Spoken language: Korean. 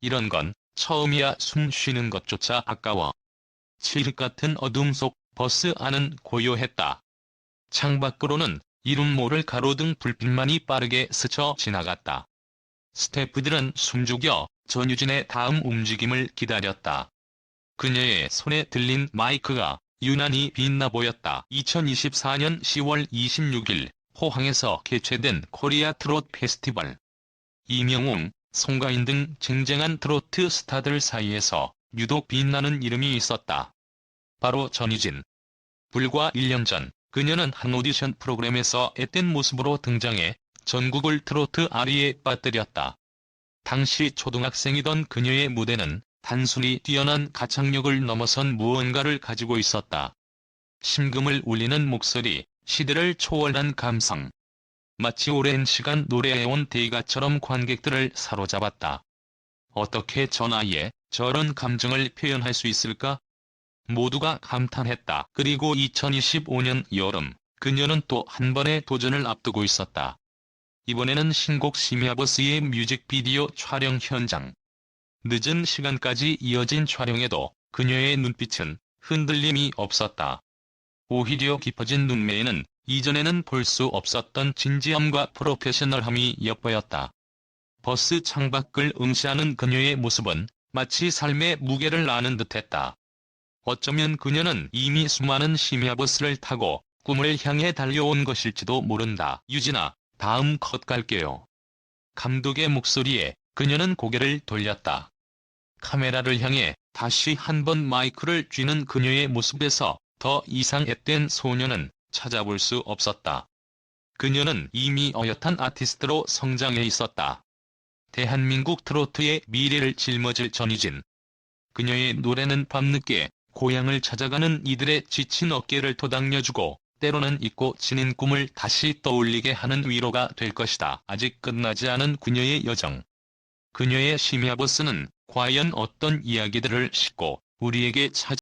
이런 건 처음이야 숨 쉬는 것조차 아까워. 칠흑 같은 어둠 속 버스 안은 고요했다. 창밖으로는 이름 모를 가로등 불빛만이 빠르게 스쳐 지나갔다. 스태프들은 숨죽여 전유진의 다음 움직임을 기다렸다. 그녀의 손에 들린 마이크가 유난히 빛나 보였다. 2024년 10월 26일 포항에서 개최된 코리아 트롯 페스티벌. 이명웅, 송가인 등 쟁쟁한 트로트 스타들 사이에서 유독 빛나는 이름이 있었다. 바로 전유진. 불과 1년 전 그녀는 한 오디션 프로그램에서 앳된 모습으로 등장해 전국을 트로트 아리에 빠뜨렸다. 당시 초등학생이던 그녀의 무대는 단순히 뛰어난 가창력을 넘어선 무언가를 가지고 있었다. 심금을 울리는 목소리, 시대를 초월한 감성. 마치 오랜 시간 노래해온 대가처럼 관객들을 사로잡았다. 어떻게 저 나이에 저런 감정을 표현할 수 있을까? 모두가 감탄했다. 그리고 2025년 여름, 그녀는 또 한 번의 도전을 앞두고 있었다. 이번에는 신곡 심야버스의 뮤직비디오 촬영 현장. 늦은 시간까지 이어진 촬영에도 그녀의 눈빛은 흔들림이 없었다. 오히려 깊어진 눈매에는 이전에는 볼 수 없었던 진지함과 프로페셔널함이 엿보였다. 버스 창밖을 응시하는 그녀의 모습은 마치 삶의 무게를 아는 듯했다. 어쩌면 그녀는 이미 수많은 심야버스를 타고 꿈을 향해 달려온 것일지도 모른다. 유진아, 다음 컷 갈게요. 감독의 목소리에 그녀는 고개를 돌렸다. 카메라를 향해 다시 한 번 마이크를 쥐는 그녀의 모습에서 더 이상 앳된 소녀는 찾아볼 수 없었다. 그녀는 이미 어엿한 아티스트로 성장해 있었다. 대한민국 트로트의 미래를 짊어질 전유진. 그녀의 노래는 밤늦게 고향을 찾아가는 이들의 지친 어깨를 토닥여주고 때로는 잊고 지닌 꿈을 다시 떠올리게 하는 위로가 될 것이다. 아직 끝나지 않은 그녀의 여정. 그녀의 심야 버스는 과연 어떤 이야기들을 싣고 우리에게 찾아